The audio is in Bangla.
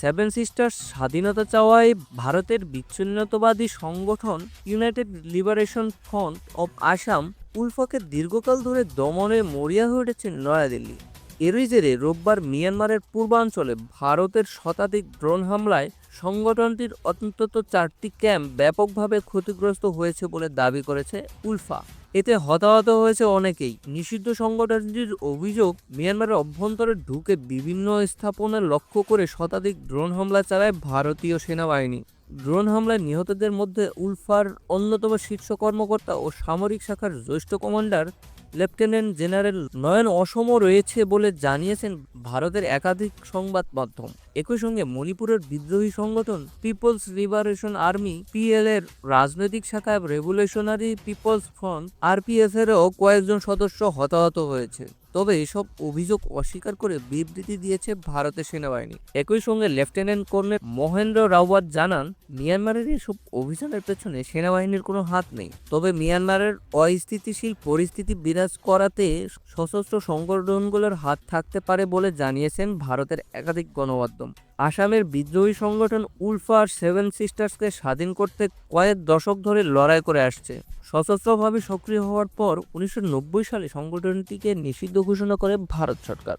সেভেন সিস্টার স্বাধীনতা চাওয়ায় ভারতের বিচ্ছিন্নতাবাদী সংগঠন united liberation front of Assam উলফাকে দীর্ঘকাল ধরে দমনে মরিয়া হয়ে উঠেছে নয়াদিল্লি। এরই জেরে রোববার মিয়ানমারের পূর্বাঞ্চলে ভারতের শতাধিক ড্রোন হামলায় সংগঠনটির অন্তত চারটি ক্যাম্প ব্যাপকভাবে ক্ষতিগ্রস্ত হয়েছে বলে দাবি করেছে উলফা। এতে হতাহত হয়েছে অনেকেই। নিষিদ্ধ সংগঠনটির অভিযোগ, মিয়ানমারের অভ্যন্তরে ঢুকে বিভিন্ন স্থাপনা লক্ষ্য করে শতাধিক ড্রোন হামলা চালায় ভারতীয় সেনাবাহিনী। ড্রোন হামলায় নিহতদের মধ্যে উলফার অন্যতম শীর্ষ কর্মকর্তা ও সামরিক শাখার জ্যেষ্ঠ commander lieutenant general Nayan Asom রয়েছে বলে জানিয়েছেন ভারতের একাধিক সংবাদ মাধ্যম। একই সঙ্গে মণিপুরের বিদ্রোহী সংগঠন পিপলস লিবারেশন আর্মি পিএল এর রাজনৈতিক শাখায় রেভলিউশনারি পিপলস ফ্রন্ট আরপিএফ এরও কয়েকজন সদস্য হতাহত হয়েছে। তবে এসব অভিযোগ অস্বীকার করে বিবৃতি দিয়েছে ভারতের সেনাবাহিনী। একই সঙ্গে লেফটেন্যান্ট কর্নেল মহেন্দ্র রাওয়াত জানান, মিয়ানমারের এসব অভিযানের পেছনে সেনাবাহিনীর কোনো হাত নেই। তবে মিয়ানমারের অস্থিতিশীল পরিস্থিতি বিরাজ করাতে সশস্ত্র সংগঠনগুলোর হাত থাকতে পারে বলে জানিয়েছেন ভারতের একাধিক গণমাধ্যম। আসামের বিদ্রোহী সংগঠন উলফার সেভেন সিস্টার্সকে স্বাধীন করতে কয়েক দশক ধরে লড়াই করে আসছে। সশস্ত্রভাবে সক্রিয় হওয়ার পর উনিশশো নব্বই সালে সংগঠনটিকে নিষিদ্ধ ঘোষণা করে ভারত সরকার।